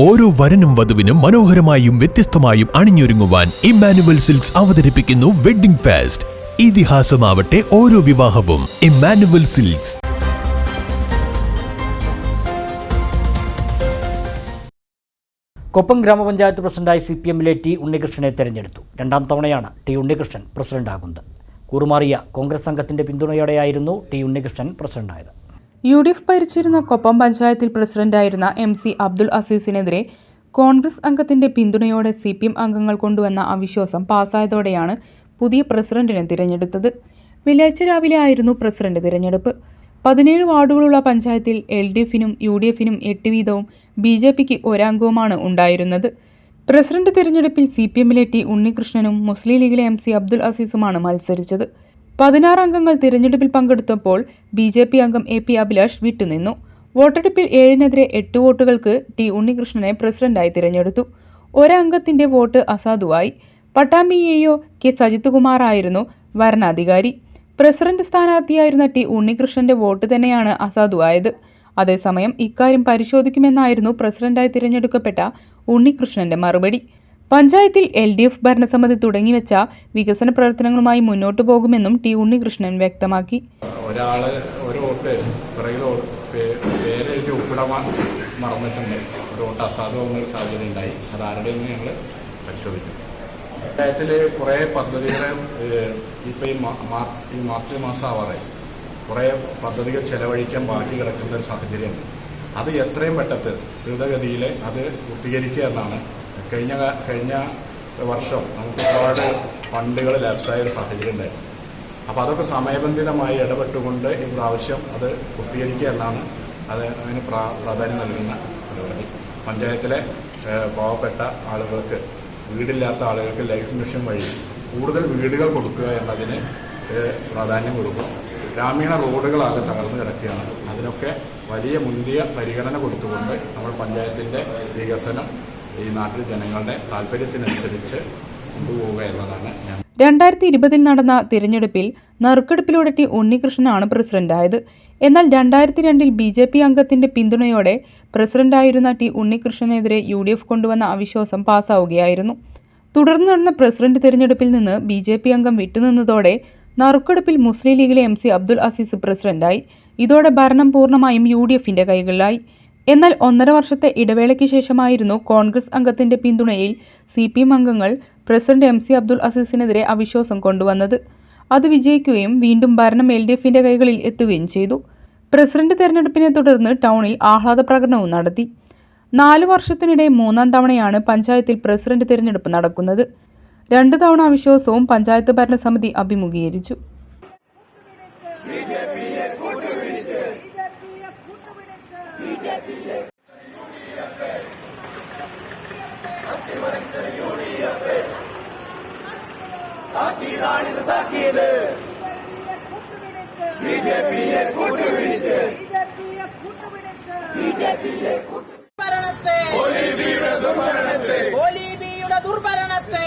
ഓരോ വരനും വധുവിനും മനോഹരമായും വ്യത്യസ്തമായും അണിഞ്ഞൊരുങ്ങുവാൻ ഇമ്മാനുവൽ സിൽക്സ് അവതരിപ്പിക്കുന്നു വെഡ്ഡിംഗ് ഫാസ്റ്റ്. ഇതിഹാസമാവട്ടെ ഓരോ വിവാഹവും. Emmanuel silks. കൊപ്പം ഗ്രാമപഞ്ചായത്ത് പ്രസിഡന്റായി സി പി എമ്മിലെ ടി ഉണ്ണികൃഷ്ണനെ തെരഞ്ഞെടുത്തു. രണ്ടാം തവണയാണ് ടി ഉണ്ണികൃഷ്ണൻ പ്രസിഡന്റാകുന്നത്. കൂറുമാറിയ കോൺഗ്രസ് സംഘത്തിന്റെ പിന്തുണയോടെയായിരുന്നു ടി ഉണ്ണികൃഷ്ണൻ പ്രസിഡന്റായത്. യു ഡി എഫ് ഭരിച്ചിരുന്ന കൊപ്പം പഞ്ചായത്തിൽ പ്രസിഡന്റായിരുന്ന എം സി അബ്ദുൾ അസീസിനെതിരെ കോൺഗ്രസ് അംഗത്തിന്റെ പിന്തുണയോടെ സി പി എം അംഗങ്ങൾ കൊണ്ടുവന്ന അവിശ്വാസം പാസായതോടെയാണ് പുതിയ പ്രസിഡന്റിനെ തിരഞ്ഞെടുത്തത്. വെള്ളിയാഴ്ച രാവിലെ ആയിരുന്നു പ്രസിഡന്റ് തിരഞ്ഞെടുപ്പ്. പതിനേഴ് വാർഡുകളുള്ള പഞ്ചായത്തിൽ എൽ ഡി എഫിനും യു ഡി എഫിനും എട്ട് വീതവും ബി ജെ പിക്ക് ഒരംഗവുമാണ് ഉണ്ടായിരുന്നത്. പ്രസിഡന്റ് തിരഞ്ഞെടുപ്പിൽ സി പി എമ്മിലെ ടി ഉണ്ണികൃഷ്ണനും മുസ്ലിം ലീഗിലെ എം സി അബ്ദുൾ അസീസുമാണ് മത്സരിച്ചത്. പതിനാറ് അംഗങ്ങൾ തിരഞ്ഞെടുപ്പിൽ പങ്കെടുത്തപ്പോൾ ബി ജെ പി അംഗം എ പി അഭിലാഷ് വിട്ടുനിന്നു. വോട്ടെടുപ്പിൽ ഏഴിനെതിരെ എട്ട് വോട്ടുകൾക്ക് ടി ഉണ്ണികൃഷ്ണനെ പ്രസിഡന്റായി തിരഞ്ഞെടുത്തു. ഒരംഗത്തിന്റെ വോട്ട് അസാധുവായി. പട്ടാമ്പി എ കെ സജിത് കുമാറായിരുന്നു വരണാധികാരി പ്രസിഡന്റ് സ്ഥാനാർത്ഥിയായിരുന്ന ടി ഉണ്ണികൃഷ്ണന്റെ വോട്ട് തന്നെയാണ് അസാധുവായത്. അതേസമയം ഇക്കാര്യം പരിശോധിക്കുമെന്നായിരുന്നു പ്രസിഡന്റായി തിരഞ്ഞെടുക്കപ്പെട്ട ഉണ്ണികൃഷ്ണന്റെ മറുപടി. പഞ്ചായത്തിൽ എൽ ഡി എഫ് ഭരണസമിതി തുടങ്ങിവെച്ച വികസന പ്രവർത്തനങ്ങളുമായി മുന്നോട്ടു പോകുമെന്നും ടി ഉണ്ണികൃഷ്ണൻ വ്യക്തമാക്കി. ഒരാൾ ഒരു വോട്ട് പിറകിൽ പേരെഴുതി ഒപ്പിടാൻ മറന്നിട്ടുണ്ട്. ഒരു വോട്ട് അസാധുവാകുന്ന ഒരു സാഹചര്യം ഉണ്ടായി. അത് ആരുടെയും ഞങ്ങൾ പരിശോധിക്കും. പഞ്ചായത്തിൽ കുറേ പദ്ധതികൾ ഇപ്പോൾ ഈ മാർച്ച് ഈ മാർച്ച് മാസം ആവാറായി കുറേ പദ്ധതികൾ ചെലവഴിക്കാൻ ബാക്കി കിടക്കുന്ന ഒരു സാഹചര്യമുണ്ട്. അത് എത്രയും പെട്ടെന്ന് ദ്രുതഗതിയിൽ അത് പൂർത്തീകരിക്കുക എന്നാണ് കഴിഞ്ഞ കഴിഞ്ഞ വർഷം നമുക്ക് ഒരുപാട് ഫണ്ടുകൾ ലാപ്സായ ഒരു സാഹചര്യം ഉണ്ടായിരുന്നു. അപ്പോൾ അതൊക്കെ സമയബന്ധിതമായി ഇടപെട്ടുകൊണ്ട് ഈ പ്രാവശ്യം അത് പൂർത്തീകരിക്കുക എന്നാണ് അത് അതിന് പ്രാ പ്രാധാന്യം നൽകുന്ന പരിപാടി. പഞ്ചായത്തിലെ പാവപ്പെട്ട ആളുകൾക്ക് വീടില്ലാത്ത ആളുകൾക്ക് ലൈഫ് മിഷൻ വഴി കൂടുതൽ വീടുകൾ കൊടുക്കുക എന്നതിന് പ്രാധാന്യം കൊടുക്കും. ഗ്രാമീണ റോഡുകളാകെ തകർന്നു കിടക്കുകയാണ്. അതിനൊക്കെ വലിയ മുന്തിയ പരിഗണന കൊടുത്തുകൊണ്ട് നമ്മൾ പഞ്ചായത്തിന്റെ വികസനം ഈ നാട്ടിൽ ജനങ്ങളുടെ താല്പര്യത്തിനനുസരിച്ച് കൊണ്ടുപോവുക എന്നതാണ് ഞാൻ രണ്ടായിരത്തി ഇരുപതിൽ നടന്ന തിരഞ്ഞെടുപ്പിൽ നറുക്കെടുപ്പിലൂടെത്തി ഉണ്ണികൃഷ്ണനാണ് പ്രസിഡന്റായത്. എന്നാൽ രണ്ടായിരത്തി രണ്ടിൽ ബി ജെ പി അംഗത്തിന്റെ പിന്തുണയോടെ പ്രസിഡന്റായിരുന്ന ടി ഉണ്ണികൃഷ്ണനെതിരെ യു ഡി എഫ് കൊണ്ടുവന്ന അവിശ്വാസം പാസ്സാവുകയായിരുന്നു. തുടർന്ന് നടന്ന പ്രസിഡന്റ് തിരഞ്ഞെടുപ്പിൽ നിന്ന് ബി ജെ പി അംഗം വിട്ടുനിന്നതോടെ നറുക്കെടുപ്പിൽ മുസ്ലിം ലീഗിലെ എം സി അബ്ദുൾ അസീസ് പ്രസിഡന്റായി. ഇതോടെ ഭരണം പൂർണമായും യു ഡി എഫിന്റെ കൈകളിലായി. എന്നാൽ ഒന്നര വർഷത്തെ ഇടവേളയ്ക്ക് ശേഷമായിരുന്നു കോൺഗ്രസ് അംഗത്തിന്റെ പിന്തുണയിൽ സി പി എം അംഗങ്ങൾ പ്രസിഡന്റ് എം സി അബ്ദുൾ അസീസിനെതിരെ അവിശ്വാസം കൊണ്ടുവന്നത്. അത് വിജയിക്കുകയും വീണ്ടും ഭരണം എൽ ഡി എഫിന്റെ കൈകളിൽ എത്തുകയും ചെയ്തു. പ്രസിഡന്റ് തെരഞ്ഞെടുപ്പിനെ തുടർന്ന് ടൗണിൽ ആഹ്ലാദ പ്രകടനവും നടത്തി. നാലു വർഷത്തിനിടെ മൂന്നാം തവണയാണ് പഞ്ചായത്തിൽ പ്രസിഡന്റ് തിരഞ്ഞെടുപ്പ് നടക്കുന്നത്. രണ്ട് തവണ അവിശ്വാസവും പഞ്ചായത്ത് ഭരണസമിതി അഭിമുഖീകരിച്ചു. ഭരണത്തെ ഒലിബിയുടെ ദുർഭരണത്തെ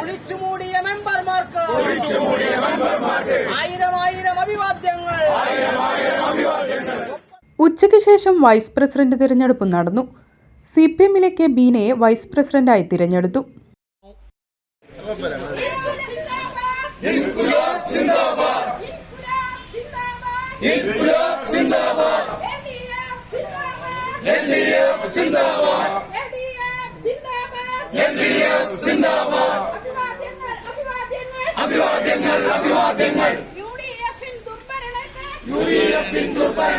ഒളിച്ചുമൂടിയ മെമ്പർമാർക്ക് ആയിരം ആയിരം അഭിവാദ്യങ്ങൾ ഉച്ചയ്ക്ക് ശേഷം വൈസ് പ്രസിഡന്റ് തിരഞ്ഞെടുപ്പ് നടന്നു. സി പി എമ്മിലേക്ക് കെ ബീനയെ വൈസ് പ്രസിഡന്റായി തിരഞ്ഞെടുത്തു. അഭിവാദ്യങ്ങൾ അഭിവാദ്യങ്ങൾ യു ഡി എഫിൻ ദുർഭരണത്തെ യു ഡി എഫിൻ ദുർഭരണത്തെ